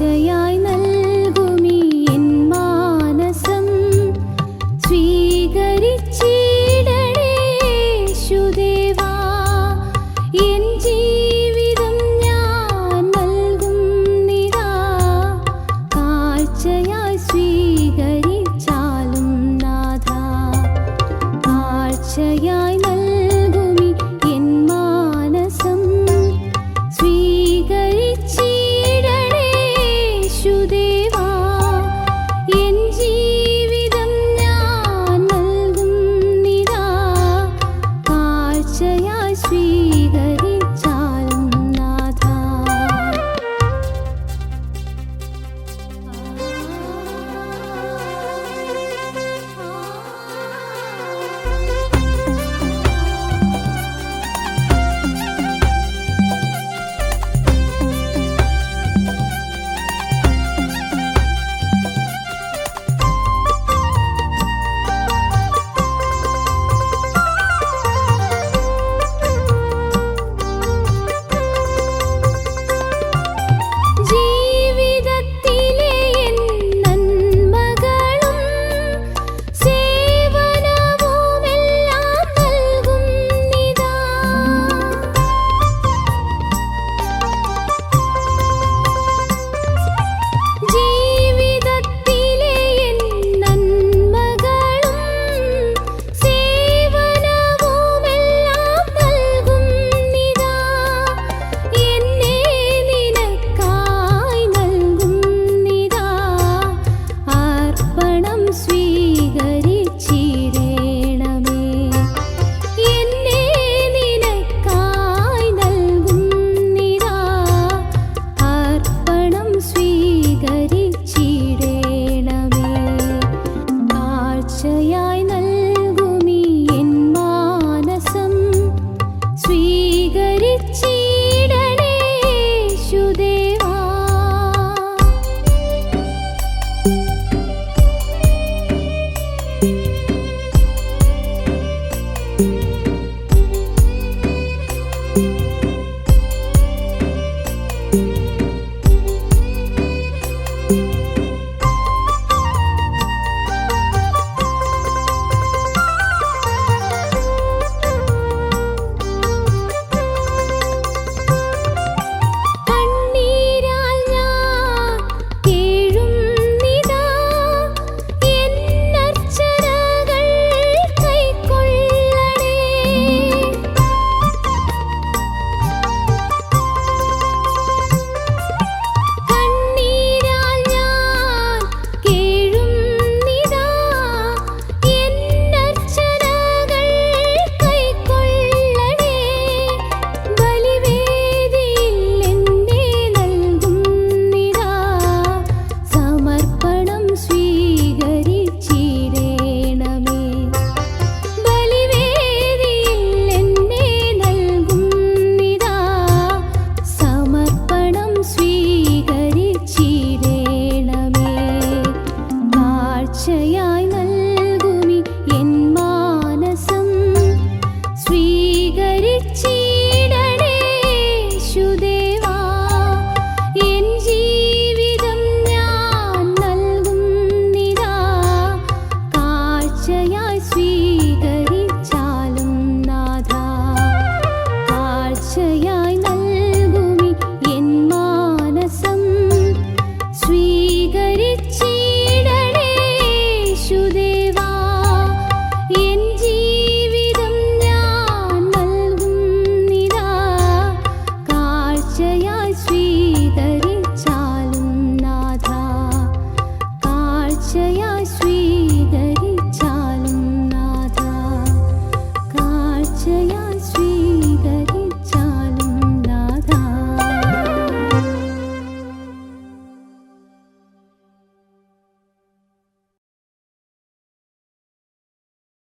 ആശയായി നൽകി see കാഴ്ചയായി സ്വീകരിച്ചാലും നാഥ കാഴ്ചയായി നൽകുമി എൻ മാനസം. സ്വീകരിച്ചിടണേ ശുദേവാ എൻ ജീവിതം ഞാൻ നൽകുന്നിതാ. കാഴ്ചയായി സ്വീകരിച്ചാലും നാഥ കാഴ്ചയായി സ്വീ